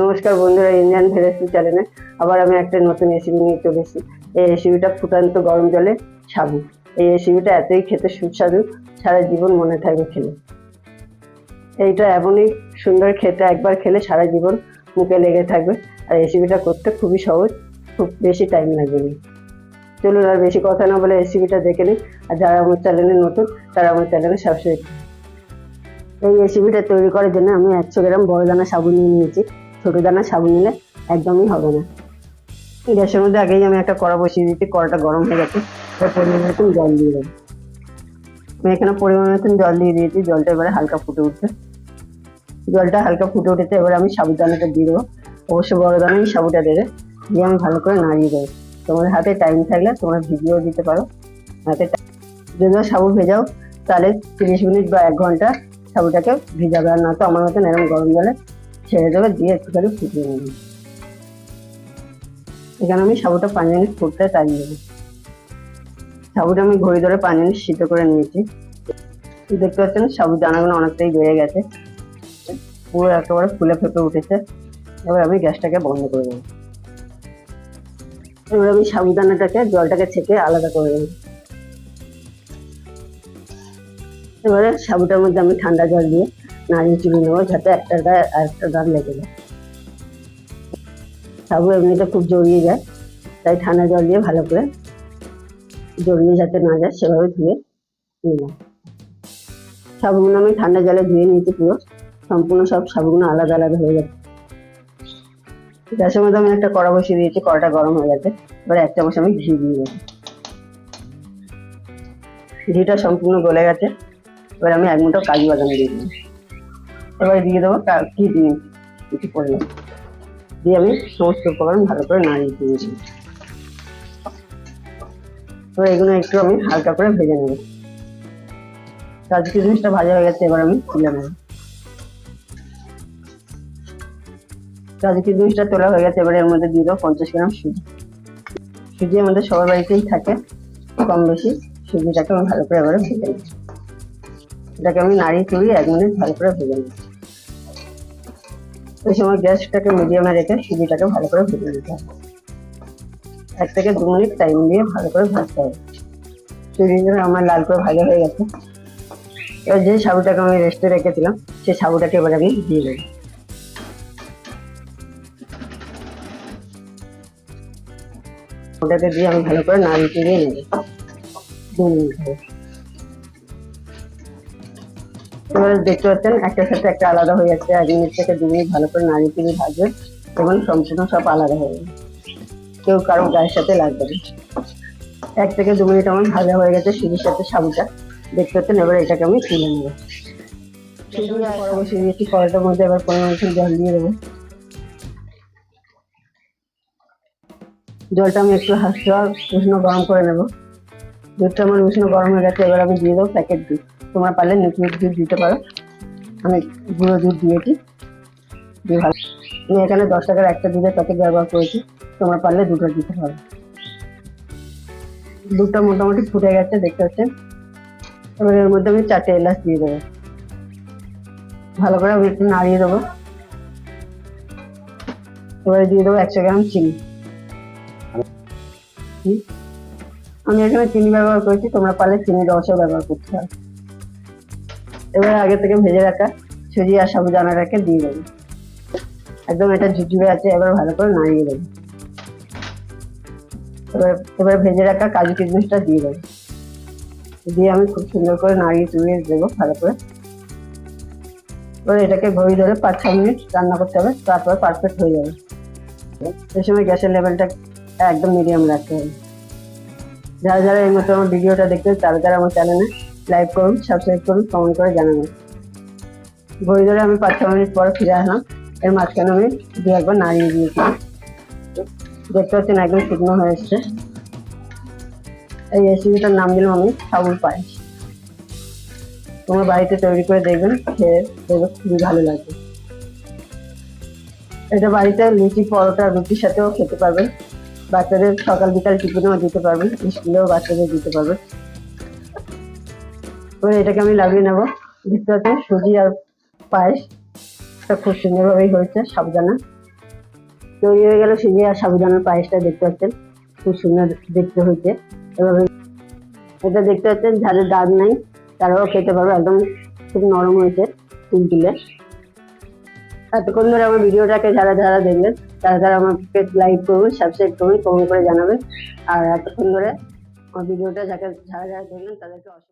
নমস্কার বন্ধুরা, ইন্ডিয়ান ভেরেসি চ্যানেলে আবার আমি একটা নতুন রেসিপি নিয়ে চলে এসেছি। এই রেসিপিটা ফুটান্ত গরম জলে সাবু এই রেসিপিটা এতই খেতে সুস্বাদু, সারা জীবন মনে থাকবে খেলে। এইটা এমনই সুন্দর খেতে একবার খেলে সারা জীবন মুখে লেগে থাকবে। আর রেসিপিটা করতে খুবই সহজ, খুব বেশি টাইম লাগবে না। চলুন আর বেশি কথা না বলে রেসিপিটা দেখে নিই। আর যারা আমার চ্যানেলে নতুন, তারা আমার চ্যানেলে সাবস্ক্রাইব এই রেসিপিটা তৈরি করার জন্য আমি একশো গ্রাম বড় দানা সাবুন নিয়ে নিয়েছি। ছোটো দানা সাবু নিলে একদমই হবে না। গ্যাসের মধ্যে আগেই আমি একটা কড়া বসিয়ে দিচ্ছি কড়াটা গরম হয়ে গেছে। পরিমাণ মতন জল দিয়ে দেবো। আমি এখানে পরিমাণ মতন জল দিয়ে দিয়েছি, জলটা এবারে হালকা ফুটে উঠছে জলটা হালকা ফুটে উঠেছে, এবার আমি সাবুদানাটা দিয়ে দেবো। অবশ্যই বড় দানাই সাবুটা দেবে, দিয়ে আমি ভালো করে নাড়িয়ে দেবো। তোমার হাতে টাইম থাকলে তোমরা ভিডিও দিতে পারো। হাতে যদিও সাবু ভেজাও, তাহলে তিরিশ মিনিট বা এক ঘণ্টা সাবুটাকে ভিজাবে। আর না তো আমার মতন এরকম গরম জলে ছেড়ে দেবে, দিয়ে একটুখানি ফুটিয়ে নেবে। এখানে আমি সাবুটা পাঁচ মিনিট ফুটতে চালিয়ে দেবো সাবুটা আমি ঘড়ি ধরে পাঁচ মিনিট সিদ্ধ করে নিয়েছি। দেখতে পাচ্ছেন সাবু দানাগুলো অনেকটাই বেড়ে গেছে। পুরো একেবারে ফুলে ফেপে উঠেছে। এবার আমি গ্যাসটাকে বন্ধ করে দেবো। এবার আমি সাবুদানাটাকে জলটাকে ছেঁকে আলাদা করে দেবো। এবারে সাবুটার মধ্যে আমি ঠান্ডা জল দিয়ে নাড়িয়ে চুড়ি নেব যাতে একটা আর একটা গান লেগে যায়। সাবু এমনিতে খুব জড়িয়ে যায়, তাই ঠান্ডা জল দিয়ে ভালো করে জড়িয়ে যাতে না যায়, সেভাবে ধুয়ে নিলাম সাবুগুলো আমি ঠান্ডা জলে ধুয়ে নিয়েছি পুরো, সম্পূর্ণ সব সাবুগুলো আলাদা আলাদা হয়ে গেছে। গ্যাসের মধ্যে আমি একটা কড়া বসিয়ে দিয়েছি, কড়াটা গরম হয়ে গেছে, এবার এক চামচ আমি ঘি দিয়ে দেবো ঘিটা সম্পূর্ণ গলে গেছে, এবার আমি এক মুঠো কাজু বাদাম দিয়ে দিলাম। এবার দিয়ে দেবো কা- দিয়ে কিছু পরিমাণ দিয়ে আমি সমস্ত উপকরণ ভালো করে নাড়িয়ে দিয়ে দিই এবার এগুলো একটু আমি হালকা করে ভেজে নেব। কাজু কিশমিশটা ভাজা হয়ে গেছে, এবার আমি তুলে নেব। কিশমিশটা তোলা হয়ে গেছে, এবার এর মধ্যে দিয়ে দেবো পঞ্চাশ গ্রাম সুজি। সুজি আমাদের সবার বাড়িতেই থাকে, কম বেশি। সুজিটাকে আমি ভালো করে এবারে ভেজে নেব। এটাকে আমি নাড়িয়ে চড়িয়ে এক মিনিট ভালো করে ভেজে নেব। ওই সময় গ্যাসটাকে মিডিয়ামে রেখে সুজিটাকে ভালো করে ভেজে নিতে হবে। এক থেকে দু মিনিট টাইম দিয়ে ভালো করে ভাজতে হবে। সুজিটা আমার লাল করে ভাজা হয়ে গেছে। এবার যে সাবুটাকে আমি রেস্টে রেখেছিলাম সেই সাবুটাকে এবার আমি দিয়ে দেবো। ওটাকে দিয়ে আমি ভালো করে নাড়িয়ে চড়িয়ে নেব। দু মিনিট এবারে দেখতে পাচ্ছেন একটার সাথে একটা আলাদা হয়ে যাচ্ছে এক মিনিট থেকে দু মিনিট ভালো করে নাড়িয়ে চড়িয়ে ভাজবেন এবং সম্পূর্ণ সব আলাদা হয়ে যাবে। কেউ কারও গায়ের সাথে লাগবে না। এক থেকে দু মিনিট আমার ভাজা হয়ে গেছে সুজির সাথে সাবুটা। দেখতে পাচ্ছেন, এবার এটাকে আমি তুলে নেব। আর কড়া বসিয়ে কড়াটার মধ্যে এবার পরিমাণ মতো জল দিয়ে দেবো। জলটা আমি একটু হালকা উষ্ণ গরম করে নেব। দুধটা আমার উষ্ণ গরম হয়ে গেছে, এবার আমি দিয়ে দেবো প্যাকেট দুধ। তোমরা পারলে লিকুইড দুধ দিতে পারো। আমি গুঁড়ো দুধ দিয়েছি। দিয়ে ভালো। আমি এখানে দশ টাকার একটা দুধের প্যাকেট ব্যবহার করেছি। তোমরা পারলে দুটো দিতে পারো। দুধটা মোটামুটি ফুটে গেছে, দেখতে পাচ্ছেন এবার এর মধ্যে আমি চারটে এলাচ দিয়ে দেবো। ভালো করে আমি একটু নাড়িয়ে দেবো। এবারে দিয়ে দেবো একশো গ্রাম চিনি। আমি এখানে চিনি ব্যবহার করেছি, তোমরা পারলে চিনি রসও ব্যবহার করতে পারো। এবার আগে থেকে ভেজে রাখা সুজি আর সাবুদানাটাকে দিয়ে দেবো। একদম এটা ঝুঝুরে আছে, এবার ভালো করে নাড়িয়ে দেবো। এবার এবার ভেজে রাখা কাজু কিশমিশটা দিয়ে দেবো। দিয়ে আমি খুব সুন্দর করে নাড়িয়ে চুড়িয়ে দেবো ভালো করে। এবার এটাকে ঘড়ি ধরে পাঁচ ছ মিনিট রান্না করতে হবে, তারপর পারফেক্ট হয়ে যাবে। এই সময় গ্যাসের লেভেলটা একদম মিডিয়াম রাখতে হবে। যারা যারা এই মতো আমার ভিডিওটা দেখতে তারা তারা আমার চ্যানেলে লাইক করুন সাবস্ক্রাইব করুন কমেন্ট করে জানাবেন। ঘড়ি ধরে আমি পাঁচ ছ মিনিট পর ফিরে আসলাম। এর মাঝখানে আমি দু একবার নাড়িয়ে দিয়েছি। দেখতে পাচ্ছেন একদম শুকনো হয়ে এসছে। এই রেসিপিটার নাম দিলাম আমি সাবুর পায়েস। তোমার বাড়িতে তৈরি করে দেখবেন, খেয়ে দেখবে খুবই ভালো লাগবে। এটা বাড়িতে লুচি, পরোটা, রুটির সাথেও খেতে পারবেন। বাচ্চাদের সকাল বিকাল টিফিনেও দিতে পারবেন, স্কুলেও বাচ্চাদের দিতে পারবেন। এবার এটাকে আমি লাগিয়ে নেব। দেখতে পাচ্ছেন, সুজি আর পায়েস। এটা খুব সুন্দরভাবেই হয়েছে, সাবধানে। তৈরি হয়ে গেল সুজি আর সাবুদানার পায়েসটা দেখতে পাচ্ছেন, খুব সুন্দর দেখতে হয়েছে। এভাবে এটা দেখতে পাচ্ছেন যাদের দাগ নাই তারাও খেতে পারবে, একদম খুব নরম হয়েছে তুলতুলে এতক্ষণ ধরে আমার ভিডিওটাকে যারা যারা দেখবেন, তারা তারা আমাকে লাইক করুন সাবস্ক্রাইব করুন কমেন্ট করে জানাবেন। আর এতক্ষণ ধরে আমার ভিডিওটা যাকে যারা যারা দেখবেন, তাদেরকে